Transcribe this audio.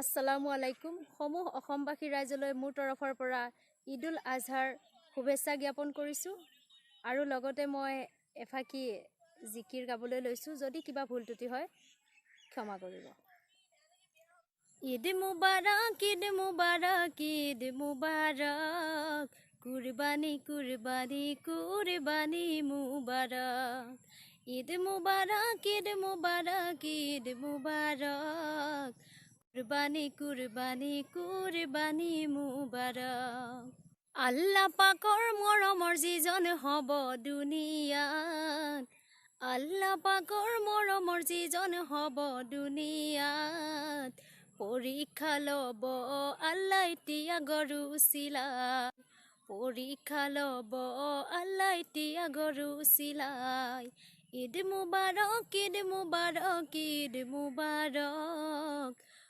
আসসালামু আলাইকুম। সমূহ অসমবাসী ৰাইজলৈ মোৰ তৰফৰ পৰা ঈদুল আজহাৰ শুভেচ্ছা জ্ঞাপন কৰিছোঁ। আৰু লগতে মই এফাকি জিকিৰ গাবলৈ লৈছোঁ যদি কিবা ভুল ত্ৰুটি হয় ক্ষমা কৰিব। ঈদ মুবাৰক ঈদ মুবাৰক ঈদ মুবাৰক কুৰবানী কুৰবানী কুৰবানী মুবাৰক। ঈদ মুবাৰক ঈদ মুবাৰক ঈদ মুবাৰক। কুরবানি কুরবানি কুরবানি মুবাৰক আল্লাহ পাকৰ মৰমৰ যিজন হ'ব দুনিয়াত। আল্লাহ পাকৰ মৰমৰ যিজন হ'ব দুনিয়াত। পৰীক্ষা ল'ব আল্লাহ এতিয়া গৰু চিলাই পৰীক্ষা ল'ব আল্লাহ এতিয়া গৰু চিলাই ঈদ মুবাৰক ঈদ মুবাৰক ঈদ মুবাৰক